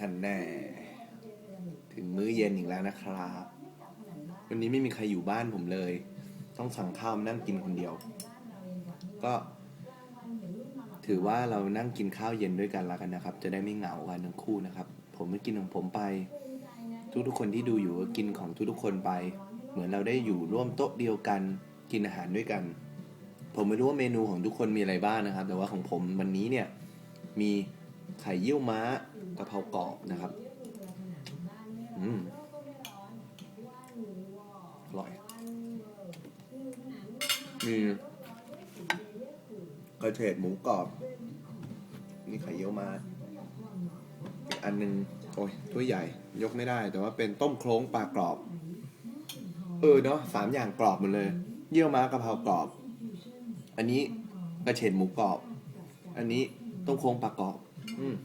หันแน่ ถึงมื้อเย็นอีกแล้วนะครับ วันนี้ไม่มีใครอยู่บ้านผมเลย ต้องสั่งข้าวมานั่งกินคนเดียว ก็ ถือว่าเรานั่งกินข้าวเย็นด้วยกันแล้วกันนะครับ จะได้ไม่เหงากันทั้งคู่นะครับ ผมก็กินของผมไป ทุกๆคนที่ดูอยู่ก็กินของทุกๆคนไป เหมือนเราได้อยู่ร่วมโต๊ะเดียวกัน กินอาหารด้วยกัน ผมไม่รู้ว่าเมนูของทุกคนมีอะไรบ้างนะครับ แต่ว่าของผมวันนี้เนี่ยมี ไข่เยี่ยวม้ากะเพรากรอบนะครับอืมอร่อย มีกระเฉดหมูกรอบ นี่ไข่เยี่ยวม้าอีกอันหนึง โอ้ยถ้วยใหญ่ ยกไม่ได้ แต่ว่าเป็นต้มโครงปลากรอบ เออเนาะสามอย่างกรอบหมดเลย เยี่ยวม้ากะเพรากรอบ อันนี้กระเฉดหมูกรอบ อันนี้ต้มโครงปลากรอบ อืม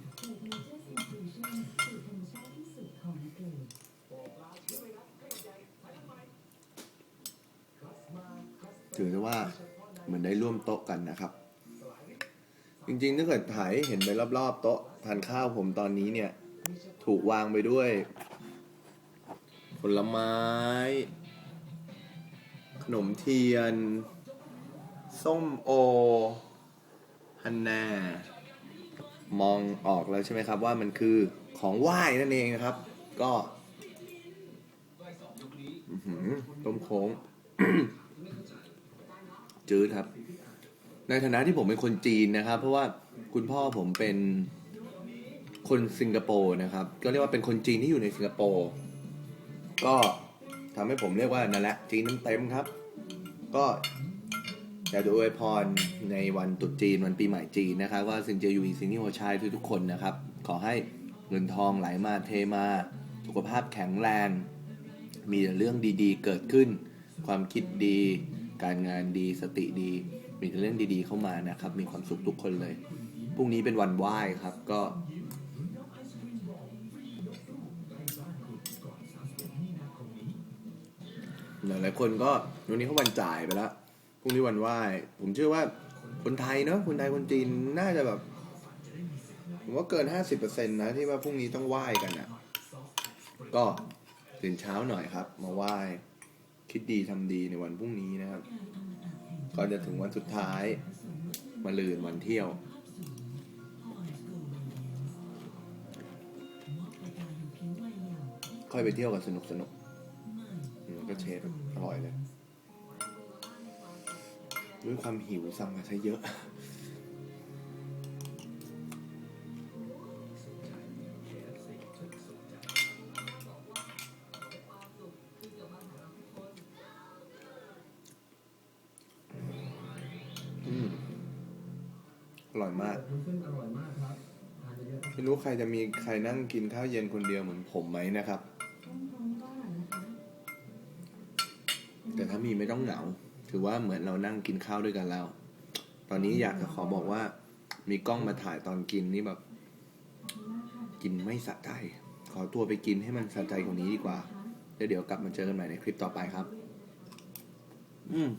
ถือว่าเหมือนได้ร่วมโต๊ะกันนะครับ จริงๆถ้าเกิดถ่ายเห็นไปรอบๆ โต๊ะทานข้าวผมตอนนี้เนี่ย ถูกวางไปด้วย ผลไม้ ขนมเทียน ส้มโอฮันน่า มองออกแล้วใช่ไหมครับว่ามันคือของไหว้นั่นเองนะครับ ก็ต้มโค้งจืดครับ ในฐานะที่ผมเป็นคนจีนนะครับ เพราะว่าคุณพ่อผมเป็นคนสิงคโปร์นะครับ ก็เรียกว่าเป็นคนจีนที่อยู่ในสิงคโปร์ก็ทำให้ผมเรียกว่านั่นแหละจีนน้ำเต็มครับ ก็ อยากจะอวยพรในวันตรุษจีนวันปีใหม่จีนนะครับว่าสินเจียอยู่อีสิงที่หัวชายทุกๆคนนะครับ ขอให้เงินทองไหลมาเทมา สุขภาพแข็งแรง มีแต่เรื่องดีๆ เกิดขึ้น ความคิดดี การงานดีสติดี มีแต่เรื่องดีๆเข้ามานะครับ มีความสุขทุกคนเลยพรุ่งนี้เป็นวันไหว้ครับก็หลายๆคนก็วันนี้เขาวันจ่ายไปแล้ว รุ่งนี้วันไหว้ผมเชื่อว่าคนไทยเนอะคนไทยคนจีนน่าจะแบบผมว่าเกินห้าสิบเปอร์เซ็นต์นะที่ว่าพรุ่งนี้ต้องไหว้กันอะ ก็ตื่นเช้าหน่อยครับ มาไหว้คิดดีทำดีในวันพรุ่งนี้นะครับก็จะถึงวันสุดท้ายมาลืนวันเที่ยว ค่อยไปเที่ยวกันสนุกสนุกก็เชฟอร่อยเลย ด้วยความหิวสั่งมาซะเยอะอืมอร่อยมากน้ำผึ้งอร่อยมากครับทานเยอะๆครับไม่รู้ใครจะมีใครนั่งกินข้าวเย็นคนเดียวเหมือนผมไหมนะครับ แต่ถ้ามีไม่ต้องเหงา ถือว่าเหมือนเรานั่งกินข้าวด้วยกันแล้ว ตอนนี้อยากจะขอบอกว่า มีกล้องมาถ่ายตอนกินนี่แบบ กินไม่สะใจ ขอตัวไปกินให้มันสะใจกว่านี้ดีกว่าแล้วเดี๋ยวกลับมาเจอกันใหม่ในคลิปต่อไปครับ อืม